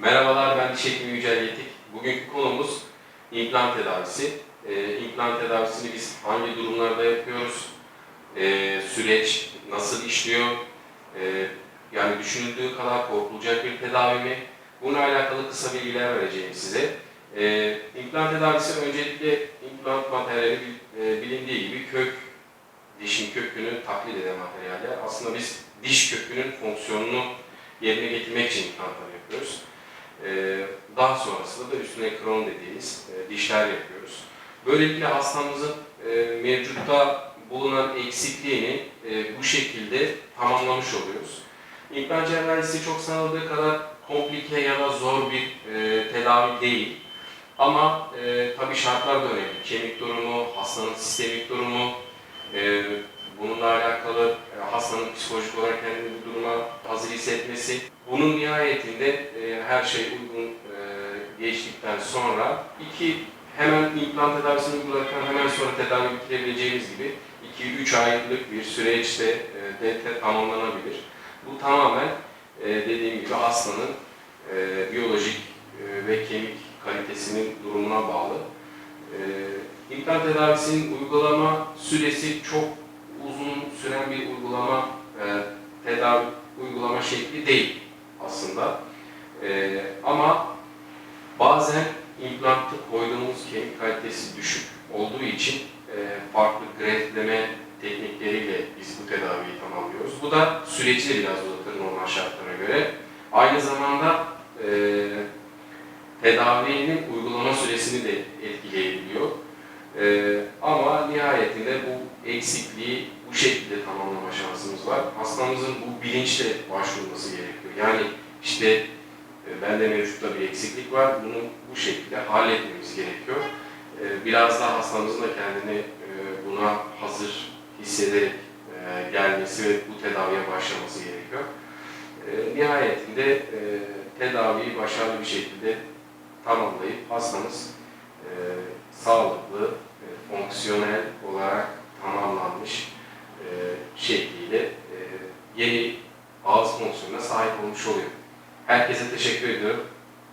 Merhabalar, ben diş hekimi Yücel Yetik. Bugünkü konumuz implant tedavisi. Ee, implant tedavisini biz hangi durumlarda yapıyoruz? Ee, süreç nasıl işliyor? Ee, yani düşünüldüğü kadar korkulacak bir tedavi mi? Bununla alakalı kısa bilgiler vereceğim size. Ee, implant tedavisi öncelikle implant materyali e, bilindiği gibi kök, dişin kökünü taklit eden materyaller. Aslında biz diş kökünün fonksiyonunu yerine getirmek için implantlar yapıyoruz. Ee, daha sonrasında da üstüne kron dediğimiz e, dişler yapıyoruz. Böylelikle hastamızın e, mevcutta bulunan eksikliğini e, bu şekilde tamamlamış oluyoruz. İmplant cerrahisi çok sanıldığı kadar komplike ya da zor bir e, tedavi değil. Ama e, tabii şartlar da önemli. Kemik durumu, hastanın sistemik durumu, e, bununla alakalı e, hastanın psikolojik olarak kendini bu duruma hissetmesi. Bunun nihayetinde e, her şey uygun e, geçtikten sonra iki hemen implant tedavisini uygularken hemen sonra tedavi bitirebileceğimiz gibi 2-3 aylık bir süreçte e, de tamamlanabilir. Bu tamamen e, dediğim gibi hastanın e, biyolojik e, ve kemik kalitesinin durumuna bağlı. E, implant tedavisinin uygulama süresi çok uzun süren bir uygulama e, tedavi şekli değil aslında. E, ama bazen implantı koyduğumuz kemik kalitesi düşük olduğu için e, farklı greftleme teknikleriyle biz bu tedaviyi tamamlıyoruz. Bu da süreci biraz uzatır normal şartlara göre. Aynı zamanda e, tedavinin uygulama süresini de etkileyebiliyor. Ee, ama nihayetinde bu eksikliği bu şekilde tamamlama şansımız var. Hastamızın bu bilinçle başvurması gerekiyor. Yani işte e, bende mevcutta bir eksiklik var, bunu bu şekilde halletmemiz gerekiyor. Ee, biraz daha hastamızın da kendini e, buna hazır hissederek e, gelmesi ve bu tedaviye başlaması gerekiyor. E, nihayetinde e, tedaviyi başarılı bir şekilde tamamlayıp hastamız e, sağlıklı, e, fonksiyonel olarak e, ağız fonksiyonuna sahip olmuş oluyor. Herkese teşekkür ediyorum.